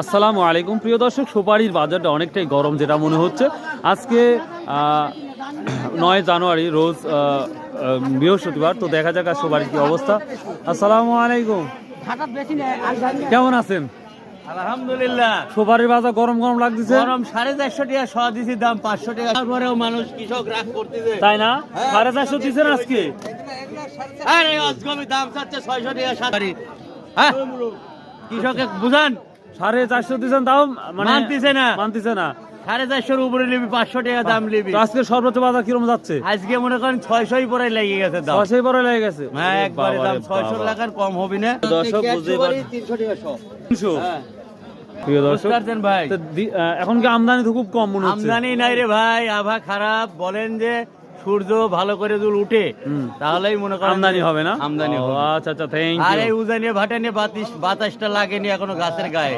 আসসালামু আলাইকুম। প্রিয় দর্শক সুপারির বাজারটা অনেকটাই গরম যেটা মনে হচ্ছে। আজকে নয় জানুয়ারি রোজ বৃহস্পতিবার তো দেখা যাক আর সুপারির কি অবস্থা। আসসালামু আলাইকুম। কেমন আছেন? আলহামদুলিল্লাহ। সুপারির বাজার গরম গরম লাগতেছে? গরম সাড়ে চারশো টাকা শ দিছি দাম পাঁচশো টাকা। তারপরেও মানুষ কৃষক রাগ করতেছে। তাই না? সাড়ে চারশো দিচ্ছেন আজকে? আরে আজগমি দাম চাচ্ছে ছয়শো টাকা সারি হ্যাঁ। কৃষকে বুঝান। সাড়ে চারশো দিচ্ছেন তাও মানে মানতেছে না। মানতেছে না। সাড়ে চারশোর উপরে নিবি পাঁচশো টাকা দাম নিবি। আজকে সর্বোচ্চ বাজার কীরকম যাচ্ছে? আজকে মনে করেন ছয়শই পরে লেগে গেছে দাম। বড় লেগে গেছে? হ্যাঁ একবারে দাম ছয়শো টাকার কম হবে না। দর্শক বুঝতেই তিনশো টাকা তিনশো। হ্যাঁ। প্রিয় দর্শক ভাই। এখন কি আমদানি তো খুব কম মনে হচ্ছে। আমদানি নাই রে ভাই আভা খারাপ। বলেন যে সূর্য ভালো করে যদি উঠে। তাহলেই মনে করেন আমদানি হবে না? আমদানি হবে। আচ্ছা আচ্ছা থ্যাংক আর এই ইউ উজানিয়ে ভাটানিয়ে বাতাস বাতাসটা লাগেনি এখনও গাছের গায়ে।